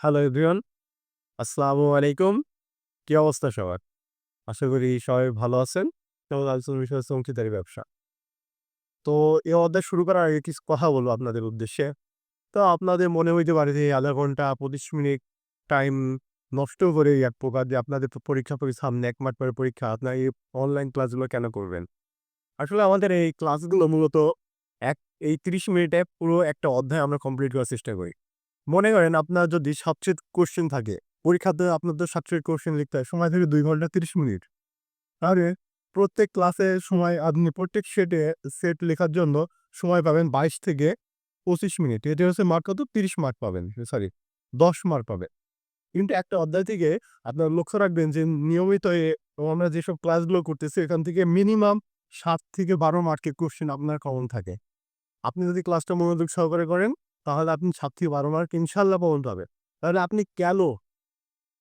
Hello everyone, আসসালামু আলাইকুম। কি অবস্থা সবার? আশা করি সবাই ভালো আছেন। যেমন বিষয় হচ্ছে অংশীদারি ব্যবসা। তো এই অধ্যায় শুরু করার আগে কিছু কথা বলব আপনাদের উদ্দেশ্যে। তো আপনাদের মনে হইতে পারে যে আধা ঘণ্টা, পঁচিশ মিনিট টাইম নষ্ট করে এক প্রকার যে আপনাদের পরীক্ষা পরীক্ষা সামনে এক মাস পরে পরীক্ষা, আপনার এই অনলাইন ক্লাসগুলো কেন করবেন? আসলে আমাদের এই ক্লাসগুলো মূলত এক, এই তিরিশ মিনিটে পুরো একটা অধ্যায় আমরা কমপ্লিট করার চেষ্টা করি। মনে করেন আপনার যদি সাবজেট কোশ্চেন থাকে, পরীক্ষাতে আপনার তো সাবজেক্ট কোশ্চেন লিখতে হয়, সময় থাকে দুই ঘণ্টা তিরিশ মিনিট। তাহলে প্রত্যেক ক্লাসে সময় আপনি প্রত্যেক সেটে সেট লেখার জন্য সময় পাবেন বাইশ থেকে পঁচিশ মিনিট। এটা হচ্ছে মার্ক কত? তিরিশ মার্ক পাবেন সরি দশ মার্ক পাবেন। কিন্তু একটা অধ্যায় থেকে আপনার লক্ষ্য রাখবেন যে নিয়মিত আমরা যেসব ক্লাসগুলো করতেছি, এখান থেকে মিনিমাম সাত থেকে বারো মার্কের কোশ্চেন আপনার কমন থাকে। আপনি যদি ক্লাসটা মনোযোগ সহকারে করেন তাহলে আপনি সাত থেকে বারো মার্ক ইনশাল্লাহ পাবেন পাবে তাহলে আপনি কেন,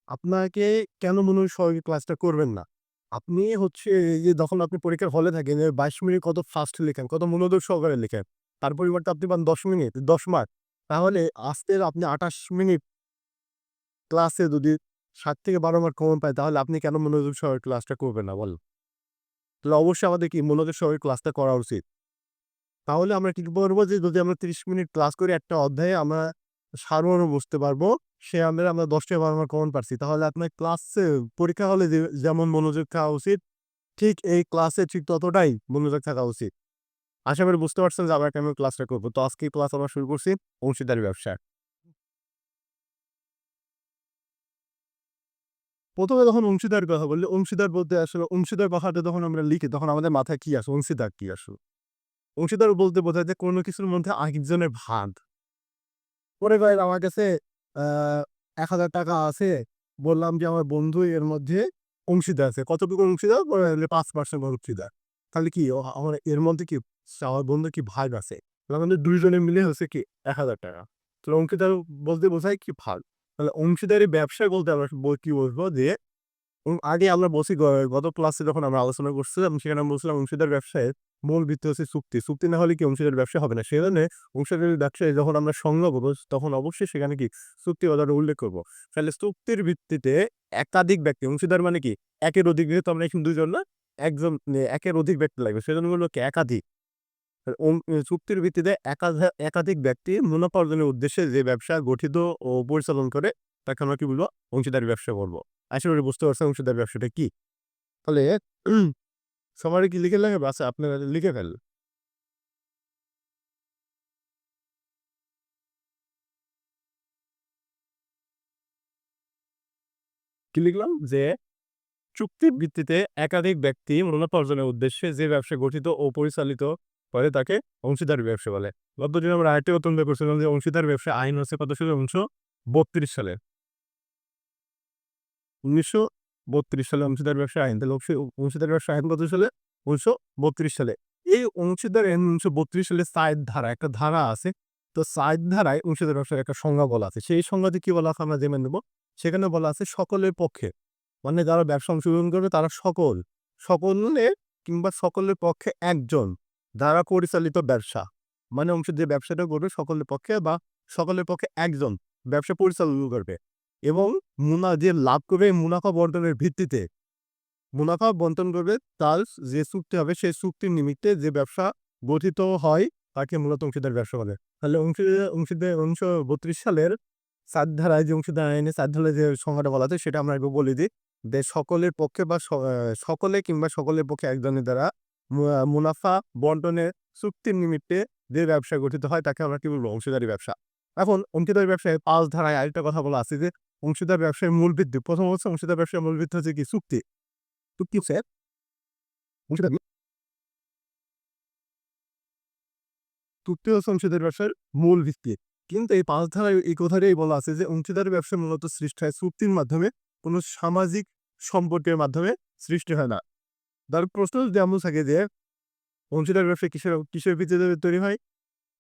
আপনাকে কেন মনোযোগ সহকারে ক্লাসটা করবেন না? আপনি হচ্ছে যে যখন আপনি পরীক্ষার হলে থাকেন বাইশ মিনিট কত ফাস্ট লেখেন, কত মনোযোগ সহকারে লেখেন, তার পরিবর্তে আপনি পান দশ মিনিট, দশ মার্ক। তাহলে আজকের আপনি আঠাশ মিনিট ক্লাসে যদি সাত থেকে বারো মার্ক কমন পায়, তাহলে আপনি কেন মনোযোগ সহকারে ক্লাসটা করবেন না বল তাহলে অবশ্যই আমাদের কি মনোযোগ সহকারে ক্লাসটা করা উচিত। তাহলে আমরা কি করব যে, যদি আমরা তিরিশ মিনিট ক্লাস করি একটা অধ্যায়ে, আমরা সারমর্ম বুঝতে পারব। সে আমরা আমরা দশটা বারো মার্ক কমন পারছি। তাহলে আপনার ক্লাসে পরীক্ষা হলে যেমন মনোযোগ থাকা উচিত, ঠিক এই ক্লাসে ঠিক ততটাই মনোযোগ থাকা উচিত। আশা করি বুঝতে পারছেন যে, আমরা কেমন ক্লাসটা করব। তো আজকে ক্লাস আমরা শুরু করছি অংশীদারি ব্যবসা। প্রথমে যখন অংশীদার কথা বললি, অংশীদার বলতে আসলে, অংশীদার কথাটা যখন আমরা লিখি, তখন আমাদের মাথায় কি আসে? অংশীদার কি আসে অংশীদার বলতে বোঝায় যে, কোনো কিছুর মধ্যে আরেকজনের ভাগ। পরে কয়েক আমার কাছে এক হাজার টাকা আছে, বললাম যে, আমার বন্ধু এর মধ্যে অংশীদার আছে। কতটুকু অংশীদার? পাঁচ পার্সেন্ট অংশীদার। তাহলে কি আমার এর মধ্যে কি, আমার বন্ধু কি ভাগ আছে? আমাদের দুইজনে মিলে হচ্ছে কি, এক হাজার টাকা। তাহলে অংশীদার বলতে বোঝায় কি, ভাগ। তাহলে অংশীদারি ব্যবসা বলতে আমরা কি বলব যে আগে আমরা গ- গত ক্লাসে যখন আমরা আলোচনা করছিলাম, সেখানে বলছিলাম অংশীদার ব্যবসায় মূল ভিত্তি হচ্ছে চুক্তি। চুক্তি না হলে কি অংশীদার ব্যবসা হবে না? সেজন্য অংশীদারি ব্যবসায় যখন আমরা সংজ্ঞ করব তখন অবশ্যই সেখানে কি চুক্তি কথাটা উল্লেখ করব। তাহলে চুক্তির ভিত্তিতে একাধিক ব্যক্তি, অংশীদার মানে কি? একের অধিক যেহেতু আমরা এখন দুজন না, একজন একের অধিক ব্যক্তি লাগবে। সেজন্য হলো কি একাধিক। চুক্তির ভিত্তিতে একাধা- একাধিক ব্যক্তি মুনাফা অর্জনের উদ্দেশ্যে যে ব্যবসা গঠিত ও পরিচালন করে, তাকে আমরা কি বলব? অংশীদারি ব্যবসা বলব। করি বুঝতে পারছি অংশীদার ব্যবসাটা কি। তাহলে সবার কি লিখে লাগে বাসে আপনারা লিখে ফেল কি লিখলাম? যে চুক্তির ভিত্তিতে একাধিক ব্যক্তি মুনাফা অর্জনের উদ্দেশ্যে যে ব্যবসা গঠিত ও পরিচালিত করে তাকে অংশীদার ব্যবসা বলে। গতদিন আমরা আরেকটি অত্যন্ত করছিলাম যে অংশীদার ব্যবসা আইন হচ্ছে কত সালে উনিশশো বত্রিশ সালে উনিশশো বত্রিশ সালে অংশীদার ব্যবসা আইন, তাহলে অংশীদার ব্যবসা আইন কত সালে? উনিশশো বত্রিশ সালে। এই অংশীদার আইন উনিশশো বত্রিশ সালে সাইড ধারা, একটা ধারা আছে। তো সাইড ধারায় অংশীদার ব্যবসার একটা সংজ্ঞা বলা আছে। সেই সংজ্ঞাতে কি বলা আছে আমরা জেনে নেব। সেখানে বলা আছে সকলের পক্ষে। মানে যারা ব্যবসা অংশগ্রহণ করবে তারা সকল। সকলের কিংবা সকলের পক্ষে একজন দ্বারা পরিচালিত ব্যবসা। মানে অংশ যে ব্যবসাটা করবে সকলের পক্ষে বা সকলের পক্ষে একজন ব্যবসা পরিচালনা করবে। এবং মুনা, যে লাভ করবে মুনাফা বন্টনের ভিত্তিতে। মুনাফা বন্টন করবে তার যে চুক্তি হবে, সেই চুক্তির নিমিত্তে যে ব্যবসা গঠিত হয়, তাকে মূলত অংশীদার ব্যবসা বলে। তাহলে অংশীদার অংশীদার উনিশশো বত্রিশ সালের সাত ধারায় যে অংশীদার আইনে সাত ধারায় যে সংজ্ঞাটা বলা আছে, সেটা আমরা একটু বলে দিই যে সকলের পক্ষে বা সকলে কিংবা সকলের পক্ষে একজনের দ্বারা মুনাফা বন্টনের চুক্তির নিমিত্তে যে ব্যবসা গঠিত হয়, তাকে আমরা কি বলব? অংশীদারি ব্যবসা। এখন অংশীদারি ব্যবসায় পাঁচ ধারায় আরেকটা কথা বলা আছে যে অংশীদার ব্যবসায় মূল ভিত্তি প্রথম হচ্ছে অংশীদার ব্যবসায় মূল ভিত্তি হচ্ছে কি? চুক্তি। চুক্তি অংশীদার চুক্তি হচ্ছে অংশীদার ব্যবসার মূল ভিত্তি। কিন্তু এই পাঁচ ধারায় এই কথাটাই বলা আছে যে, অংশীদার ব্যবসা মূলত সৃষ্টি হয় চুক্তির মাধ্যমে, কোনো সামাজিক সম্পর্কের মাধ্যমে সৃষ্টি হয় না। তার প্রশ্ন যেমন থাকে যে, অংশীদার ব্যবসা কিসের কিসের ভিত্তিতে তৈরি হয়?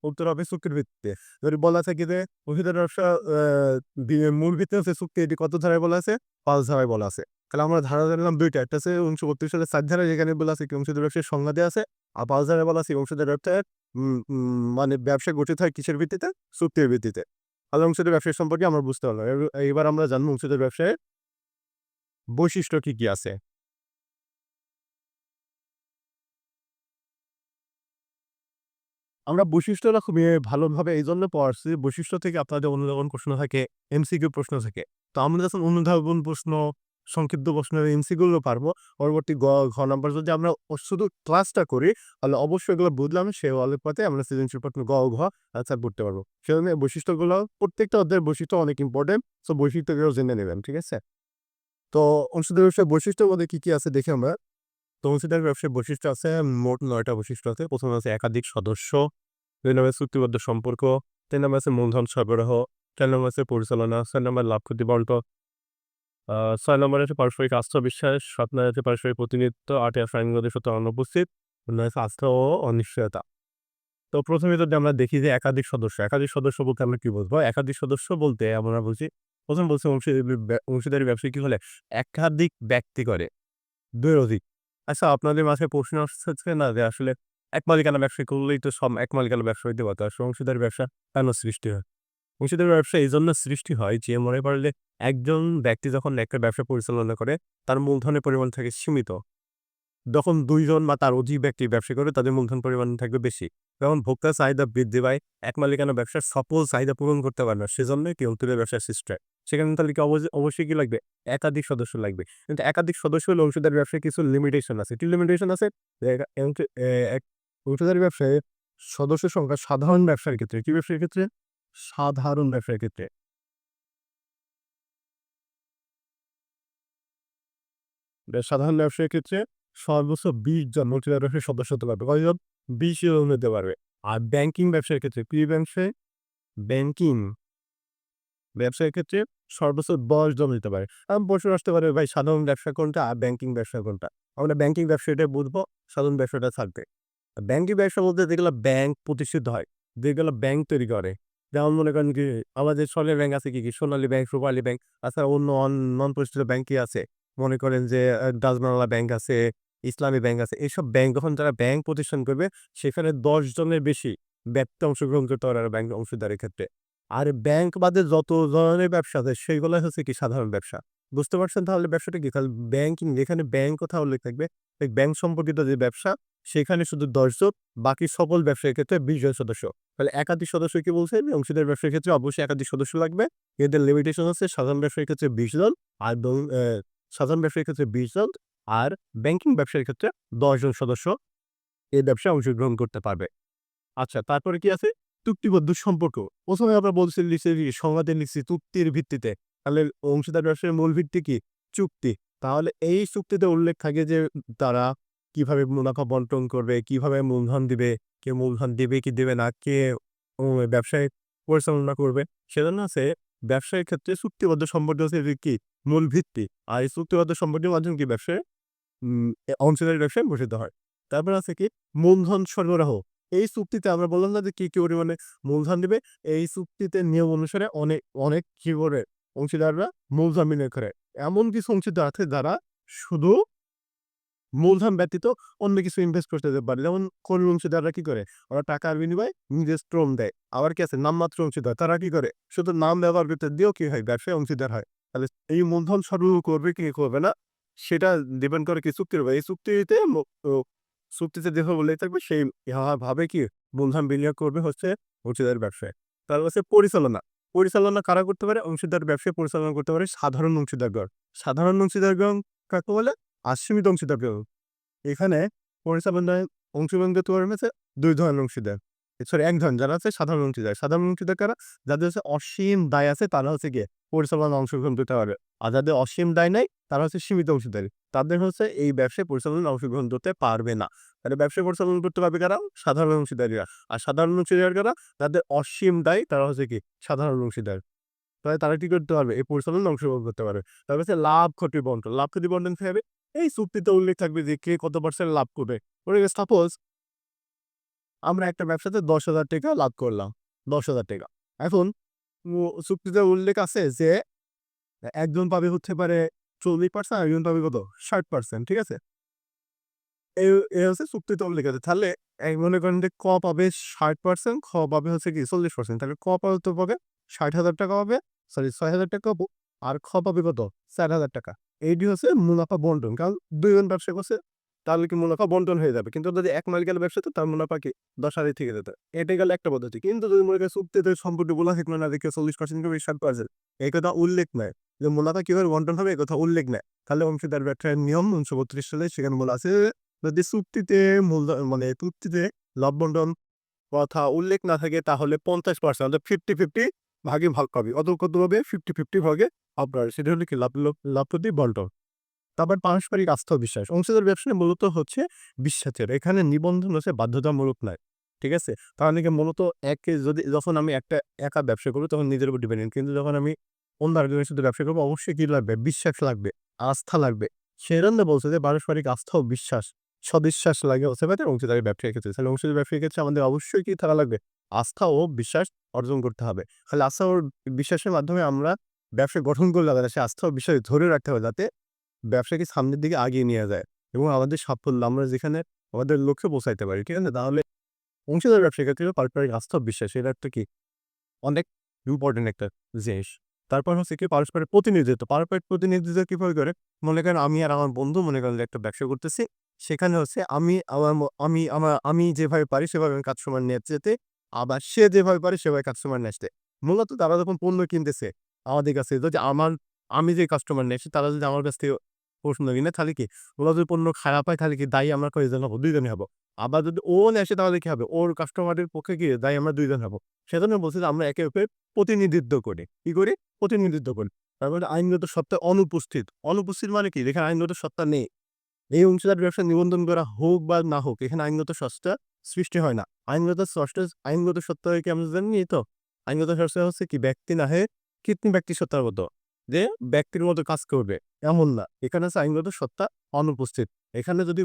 উত্তর হবে চুক্তির ভিত্তিতে। যদি বলা থাকে যে অংশীদার ব্যবসা মূল ভিত্তি হচ্ছে চুক্তি এটি কত ধারায় বলা আছে? পাঁচ ধারায় বলা আছে। তাহলে আমরা ধারা জানলাম দুইটা। একটা আছে উনিশশো বত্রিশ সালের চার ধারায় যেখানে বলা আছে অংশীদার ব্যবসার সংজ্ঞা দেওয়া আছে। আর পাঁচ ধারায় বলা আছে অংশীদার উম, মানে ব্যবসা গঠিত হয় কিসের ভিত্তিতে? চুক্তির ভিত্তিতে। তাহলে অংশীদার ব্যবসায়ী সম্পর্কে আমরা বুঝতে পারলাম। এবার- এবার আমরা জানব অংশীদার ব্যবসায়ের বৈশিষ্ট্য কি কি আছে। আমরা বৈশিষ্ট্যটা খুবই ভালোভাবে এই জন্য পড়াচ্ছি। বৈশিষ্ট্য থেকে আপনাদের অনুধাবন প্রশ্ন থাকে এমসিকিউ প্রশ্ন থাকে। তো আমরা যখন অনুধাবন প্রশ্ন, সংক্ষিপ্ত প্রশ্নের এমসিকিউগুলো পারব, পরবর্তী ঘ নাম্বার যদি আমরা শুধু ক্লাসটা করি, তাহলে অবশ্যই এগুলো বুঝলাম সে আলোপাতে আমরা সৃজনশীল প্রশ্ন গ, ঘ আনসার করতে পারব। সেজন্য বৈশিষ্ট্যগুলো, প্রত্যেকটা অধ্যায়ের বৈশিষ্ট্য অনেক ইম্পর্টেন্ট সো বৈশিষ্ট্যগুলো জেনে নেবেন, ঠিক আছে? তো অংশীদার ব্যবসার বৈশিষ্ট্যের মধ্যে কি কি আছে দেখে আমরা তো অংশীদার ব্যবসার বৈশিষ্ট্য আছে মোট নয়টা বৈশিষ্ট্য আছে। প্রথমে আছে একাধিক সদস্য দুই নম্বর চুক্তিবদ্ধ সম্পর্ক তিন নম্বর আছে মূলধন সরবরাহ চার নম্বর আছে পরিচালনা ছয় নম্বর লাভ ক্ষতি বন্টন আহ, ছয় নম্বরে আছে পারস্পরিক আত্মবিশ্বাস সাত নম্বরে আছে পারস্পরিক প্রতিনিধিত্ব আটে আছে আইনগত সত্য অনুপস্থিত নয় আছে আস্থা ও অনিশ্চয়তা। তো প্রথমে যদি আমরা দেখি যে একাধিক সদস্য একাধিক সদস্য বলতে আমরা কি বলব? একাধিক সদস্য বলতে আমরা বুঝি প্রথম বলছি অংশীদারি অংশীদারি ব্যবসায়ী কি হলে? একাধিক ব্যক্তি করে দুই অধিক আচ্ছা আপনাদের মাঝে প্রশ্ন আসছে না যে আসলে এক মালিকানা ব্যবসা করলেই তো সব এক মালিকানা ব্যবসা হইতে পারতো আসলে অংশীদারি ব্যবসা কেন সৃষ্টি হয়? অংশীদারি ব্যবসা এই জন্য সৃষ্টি হয় যে মনে করলে একজন ব্যক্তি যখন একটা ব্যবসা পরিচালনা করে, তার মূলধনের পরিমাণ থাকে সীমিত। যখন দুইজন বা তার অধিক ব্যক্তি ব্যবসা করে, তাদের মূলধন পরিমাণ থাকবে বেশি। যখন ভোক্তার চাহিদা বৃদ্ধি পায়, এক মালিকানা ব্যবসার সফল চাহিদা পূরণ করতে পারে না। সেজন্যই কি অংশীদারি ব্যবসা সৃষ্টি হয়। সেখানে তাহলে কি অবশ্যই কি লাগবে? একাধিক সদস্য লাগবে। কিন্তু একাধিক সদস্য হলে অংশীদারি ব্যবসায় কিছু লিমিটেশন আছে। কি লিমিটেশন আছে? অংশীদারি ব্যবসায় সদস্য সংখ্যা সাধারণ ব্যবসার ক্ষেত্রে, কি ব্যবসার ক্ষেত্রে? সাধারণ ব্যবসার ক্ষেত্রে। সাধারণ ব্যবসার ক্ষেত্রে সর্বোচ্চ বিশ জন অংশীদার ব্যবসায় সদস্য হতে পারবে। কয়জন? বিশ জন হতে পারবে। আর ব্যাংকিং ব্যবসার ক্ষেত্রে, কি ব্যবসায়? ব্যাংকিং ব্যবসার ক্ষেত্রে সর্বোচ্চ দশ জন হতে পারে। আমি প্রশ্ন আসতে পারে ভাই সাধারণ ব্যবসা কোনটা আর ব্যাংকিং ব্যবসা কোনটা? আমরা ব্যাংকিং ব্যবসাটা বুঝব সাধারণ ব্যবসাটা থাকবে। ব্যাংকিং ব্যবসা বলতে যেগুলো ব্যাংক প্রতিষ্ঠিত হয় যেগুলো ব্যাংক তৈরি করে। যেমন মনে করেন কি আমাদের সরকারি ব্যাংক আছে কি কি? সোনালী ব্যাংক রূপালী ব্যাংক তাছাড়া অন্য নন প্রতিষ্ঠিত ব্যাংকই আছে। মনে করেন যে আহ, ব্যাংক আছে ইসলামী ব্যাংক আছে। এইসব ব্যাংক যখন যারা ব্যাংক প্রতিষ্ঠান করবে সেখানে দশ জনের বেশি ব্যক্তি অংশগ্রহণ করতে পারে ব্যাংক অংশীদারের ক্ষেত্রে। আর ব্যাংক বাদে যত ধরনের ব্যবসা আছে সেগুলো হচ্ছে কি সাধারণ ব্যবসা। বুঝতে পারছেন তাহলে ব্যবসাটা কি? তাহলে ব্যাংকিং যেখানে ব্যাংক কথা উল্লেখ থাকবে ব্যাংক সম্পর্কিত যে ব্যবসা, সেখানে শুধু দশজন বাকি সকল ব্যবসায়ীর ক্ষেত্রে বিশ জন সদস্য। তাহলে একাধিক সদস্য কি বলছে? অংশীদার ব্যবসার ক্ষেত্রে অবশ্যই একাধিক সদস্য লাগবে। এদের লিমিটেশন হচ্ছে সাধারণ ব্যবসায়ীর ক্ষেত্রে বিশ জন, আর সাধারণ ব্যবসায়ীর ক্ষেত্রে বিশ জন, আর ব্যাংকিং ব্যবসার ক্ষেত্রে দশ জন সদস্য এই ব্যবসায় অংশগ্রহণ করতে পারবে। আচ্ছা তারপরে কি আছে? চুক্তিবদ্ধ সম্পর্ক। প্রথমে আমরা বলছি লিখছি সংবাদে লিখছি চুক্তির ভিত্তিতে। তাহলে অংশীদার ব্যবসার মূল ভিত্তি কি? চুক্তি। তাহলে এই চুক্তিতে উল্লেখ থাকে যে তারা কীভাবে মুনাফা বন্টন করবে, কীভাবে মূলধন দিবে, কে মূলধন দিবে, কি দেবে না, কে ব্যবসায় পরিচালনা করবে। সেজন্য আছে ব্যবসায়ের ক্ষেত্রে চুক্তিবদ্ধ সম্পর্ক হচ্ছে কি? মূল ভিত্তি। আর এই চুক্তিবদ্ধ সম্পর্কের মাধ্যমে কি ব্যবসায় অংশীদারি ব্যবসায় বসিত হয়। তারপর আছে কি? মূলধন সরবরাহ। এই চুক্তিতে আমরা বললাম না যে কি কি পরিমাণে মূলধন দিবে, এই চুক্তিতে নিয়ম অনুসারে অনেক অনেক কি করে অংশীদাররা মূলধন বিনিয়োগ করে। এমন কিছু অংশীদার আছে যারা শুধু মূলধন ব্যতীত অন্য কিছু ইনভেস্ট করতে পারে। যেমন কর্মী অংশীদাররা কি করে? ওরা টাকার বিনিময়ে নিজের শ্রম দেয়। আবার কি আছে? নামমাত্র অংশীদার। তারা কি করে? শুধু নাম ব্যবহার করতে দিয়েও কি হয়? ব্যবসায় অংশীদার হয়। তাহলে এই মূলধন সরবরাহ করবে কি, করবে না? সেটা ডিপেন্ড করে কি চুক্তির এই চুক্তিতে চুক্তিতে দেখো উল্লেখ থাকবে, সেই ভাবে কি মূলধন বিনিয়োগ করবে হচ্ছে অংশীদার ব্যবসায়। তার হচ্ছে পরিচালনা। পরিচালনা কারা করতে পারে? অংশীদার ব্যবসায় পরিচালনা করতে পারে সাধারণ অংশীদারগণ। সাধারণ অংশীদারগণ কাকে বলে? আশ্রমিত অংশীদারগণ। এখানে পরিচালনায় অংশগ্রহণ করতে পারবে দুই ধরনের অংশীদার। সরি এক ধরনের যারা আছে সাধারণ অংশীদার সাধারণ অংশীদার কারা যাদের হচ্ছে অসীম দায় আছে তারা হচ্ছে গিয়ে পরিচালনা অংশগ্রহণ করতে পারবে আর যাদের অসীম দায় নাই তারা হচ্ছে সীমিত অংশীদারি। তাদের হচ্ছে এই ব্যবসায় পরিচালনা অংশগ্রহণ করতে পারবে না। তাহলে ব্যবসায় পরিচালনা করতে পারবে কারা? সাধারণ অংশীদারীরা। আর সাধারণ অংশীদার কারা? যাদের অসীম দায় তারা হচ্ছে কি সাধারণ অংশীদার। তাহলে তারা কি করতে পারবে? এই পরিচালনা অংশগ্রহণ করতে পারবে। তারপর হচ্ছে লাভ ক্ষতি বন্টন। লাভ ক্ষতি বন্টন কি এই চুক্তিতে উল্লেখ থাকবে যে কে কত পার্সেন্ট লাভ করবে। সাপোজ আমরা একটা ব্যবসাতে দশ হাজার টাকা লাভ করলাম, দশ হাজার টাকা। এখন চুক্তিতে উল্লেখ আছে যে, একজন পাবে হচ্ছে পারে চল্লিশ পার্সেন্ট একজন পাবে কত? ষাট পার্সেন্ট ঠিক আছে? এই হচ্ছে চুক্তিতে উল্লেখ আছে। তাহলে এক মনে করেন যে, ক পাবে ষাট পার্সেন্ট খ পাবে হচ্ছে কি চল্লিশ পার্সেন্ট তাহলে ক পাবে তো পাবে? ষাট হাজার টাকা পাবে, সরি ছয় হাজার টাকা পাবো, আর খ পাবে কত? চার হাজার টাকা। এইটি হচ্ছে মুনাফা বন্টন। কারণ দুইজন ব্যবসা করছে তাহলে কি মুনাফা বন্টন হয়ে যাবে। কিন্তু যদি এক মাইল গেলে ব্যবসা তো তার মুনাফা কি দশ হাজার থেকে যেত। এটাই গেল একটা পদ্ধতি। কিন্তু যদি মনে করেন চুক্তিতে সম্পত্তি বলা থাকল না, দেখে চল্লিশ পার্সেন্ট করে ষাট পার্সেন্ট এই কথা উল্লেখ নেয় যে মুনাফা কীভাবে বন্টন হবে, এই কথা উল্লেখ নেয় তাহলে অংশীদার ব্যবসার নিয়ম উনিশশো বত্রিশ সালে সেখানে বলা আছে, যদি চুক্তিতে মূলধন মানে চুক্তিতে লাভ বন্টন কথা উল্লেখ না থাকে, তাহলে পঞ্চাশ পার্সেন্ট অর্থাৎ ফিফটি ফিফটি ভাগে ভাগ পাবে। অত কত হবে ফিফটি ফিফটি ভাগে আপনার সেটা হলো কি? লাভ লাভ প্রতি বন্টন। তারপর পারস্পরিক আস্থা বিশ্বাস অংশীদার ব্যবসায় মূলত হচ্ছে বিশ্বাসের। এখানে নিবন্ধন হচ্ছে বাধ্যতামূলক নয়, ঠিক আছে? তাহলে কি মূলত একে যদি, যখন আমি একটা একা ব্যবসা করব, তখন নিজের উপর ডিপেন্ডেন্ট কিন্তু যখন আমি অন্য আরেকজনের সাথে ব্যবসা করব, অবশ্যই কি লাগবে? বিশ্বাস লাগবে, আস্থা লাগবে। সেজন্য বলছে যে পারস্পরিক আস্থা ও বিশ্বাস সবিশ্বাস লাগে হতে পারে অংশীদারের ব্যবসায়ীর ক্ষেত্রে। তাহলে অংশীদার ব্যবসায়ীর ক্ষেত্রে আমাদের অবশ্যই কি থাকা লাগবে? আস্থা ও বিশ্বাস অর্জন করতে হবে। তাহলে আস্থা ও বিশ্বাসের মাধ্যমে আমরা ব্যবসা গঠন করলে সে আস্থা ও বিশ্বাস ধরে রাখতে হবে যাতে ব্যবসাকে সামনের দিকে আগিয়ে নিয়ে যায় এবং আমাদের সাফল্য, আমরা যেখানে আমাদের লক্ষ্যে পৌঁছাইতে পারি, ঠিক আছে? তাহলে অংশীদার ব্যবসায়ীর ক্ষেত্রে পারস্পরিক আস্থা বিশ্বাস। এটা একটা কি? অনেক ইম্পর্টেন্ট একটা জিনিস। তারপর হচ্ছে কি পারস্পরিক প্রতিনিধিত্ব। পারস্পরিক প্রতিনিধিত্ব কীভাবে করে? মনে করেন আমি আর আমার বন্ধু মনে করেন একটা ব্যবসা করতেছি। সেখানে হচ্ছে আমি, আমার আমি আমার, আমি যেভাবে পারি সেভাবে আমি কাস্টমার নিয়ে যেতে, আবার সে যেভাবে পারে সেভাবে কাস্টমার নিয়ে আসতে। মূলত তারা যখন পণ্য কিনতেছে আমাদের কাছে যদি আমার, আমি যে কাস্টমার নিয়ে আসি, তারা যদি আমার কাছ থেকে পণ্য কিনে তাহলে কি? ওরা যদি পণ্য খারাপ হয়, তাহলে কি দায়ী আমরা কয়জন হব? দুইজনই হব। আবার যদি ও আসে তাহলে কি হবে? ওর কাস্টমারের পক্ষে কি দায়ী আমরা দুইজন হব? সেজন্য বলছি যে আমরা একে অপরের প্রতিনিধিত্ব করি। কি করি? প্রতিনিধিত্ব করি। তারপরে আইনগত সত্তা অনুপস্থিত। অনুপস্থিত মানে কি? এখানে আইনগত সত্তা নেই। এই অংশীদার ব্যবসা নিবন্ধন করা হোক বা না হোক, এখানে আইনগত সত্তা সৃষ্টি হয় না। আইনগত সত্তা আইনগত সত্তা কি আমরা জানি তো? আইনগত সত্তা হচ্ছে কি? ব্যক্তি না হয়ে কৃত্রিম ব্যক্তি সত্তার মতো। যে ব্যক্তির মতো কাজ করবে। এমন না। এখানে আছে আইনগত সত্তা অনুপস্থিত। এখানে যদি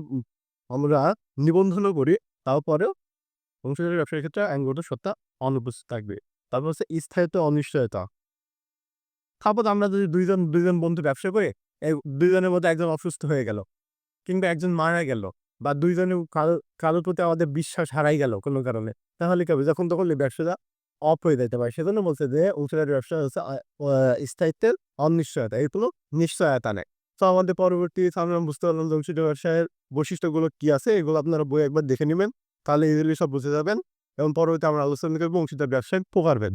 আমরা নিবন্ধনও করি, তারপরেও অংশীদারি ব্যবসার ক্ষেত্রে আইনগত সত্তা অনুপস্থিত থাকবে। তারপর হচ্ছে স্থায়িত্ব, অনিশ্চয়তা। তারপর আমরা যদি দুইজন দুইজন বন্ধু ব্যবসা করে দুইজনের মধ্যে একজন অসুস্থ হয়ে গেল কিংবা একজন মারা গেল বা দুইজনে কারও, কারোর প্রতি আমাদের বিশ্বাস হারাই গেল কোনো কারণে, তাহলে কি হবে? যখন, তখন ব্যবসাটা অফ হয়ে যেতে পারে। সেজন্য বলছে যে অংশীদারি ব্যবসা হচ্ছে স্থায়িত্বের অনিশ্চয়তা। এর কোনো নিশ্চয়তা নেই। তো আমাদের পরবর্তী আমরা বুঝতে পারলাম যে অংশীদারি ব্যবসায়ের বৈশিষ্ট্যগুলো কি আছে, এগুলো আপনারা বই একবার দেখে নেবেন। তাহলে ইজিলি সব বুঝে যাবেন এবং পরবর্তী আমরা আলোচনা করব অংশীদার ব্যবসায় প্রকারভেদ